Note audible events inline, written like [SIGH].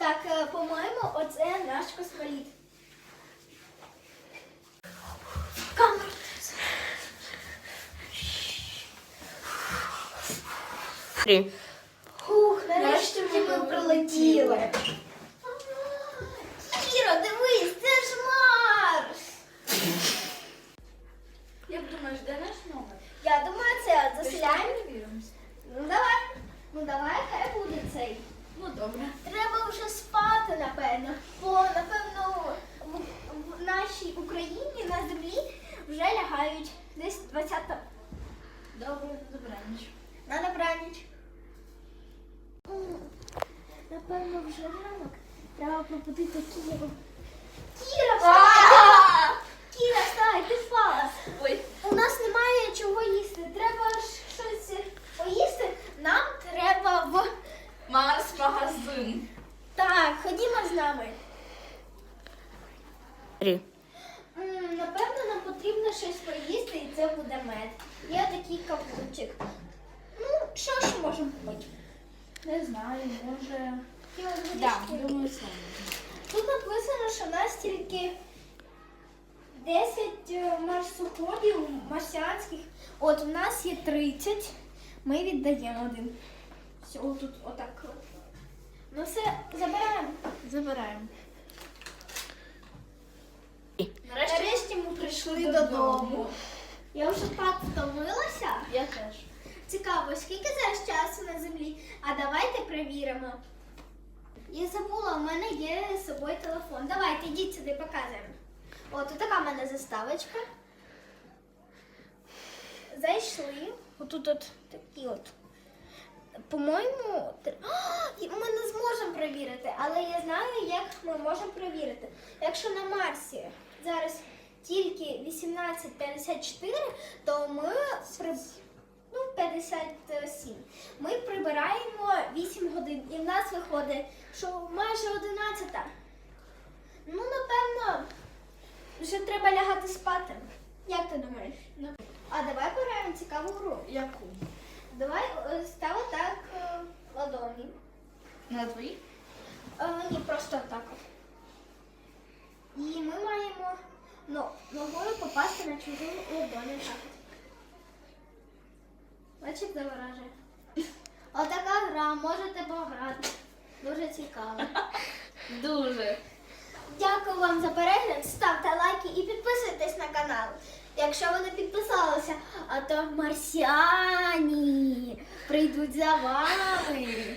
Так, е, по-моєму, оце наш космоліт. Камера. Три. Ух, нарешті ми прилетіли. Кіро, дивись, це ж Марс. Як думаєш, де наш номер? Я думаю, це заселяємо. Ну давай. Ну давай, хай буде цей. Ну добре. Треба вже спати, напевно. Бо, напевно, в, в нашій Україні на землі вже лягають десь 20 Добре, добраніч. на добраніч. Напевно, вже ранок. Треба пробудити Кіру. Кіра, вставай! Кіра, вставай, ти впала. Ой. У нас немає чого їсти. Треба ж щось поїсти. Нам треба в. Марс магазин. Так, ходімо з нами. Три. Напевно, нам потрібно щось поїсти, і це буде мед. Є такий кавунчик. Ну, що ж можемо купити? Не знаю, може. Да, думаю, саме. Тут написано, що у нас тільки 10 е, марсоходів марсіанських. От у нас є 30. Ми віддаємо один. Все, тут отак. Ну все, забираємо. Забираємо. Нарешті ми прийшли додому. додому. Я вже так втомилася. Я теж. Цікаво, скільки зараз часу на землі? А давайте перевіримо. Я забула, у мене є з собою телефон. Давайте, йдіть сюди, показуємо. От, тут така в мене заставочка. Зайшли. Отут от такі от. По-моєму, три- О, [GASPS] і ми не зможемо перевірити, але я знаю, як ми можемо перевірити. Якщо на Марсі зараз тільки 18.54, то ми при... ну, 57. Ми прибираємо 8 годин, і в нас виходить, що майже 11. Ну, напевно, вже треба лягати спати. Як ти думаєш? Ну. А давай пограємо цікаву гру. Яку? Давай е, став так е, ладоні. На твої? Е, ні, просто так. І ми маємо ну, ногою попасти на чужу ладоню. Як заворажує. Отака гра, можете пограти. Дуже цікаво. [LAUGHS] Дуже. Дякую вам за перегляд. Ставте лайки і підписуйтесь на канал. Якщо ви не підписалися, а то марсіані прийдуть за вами.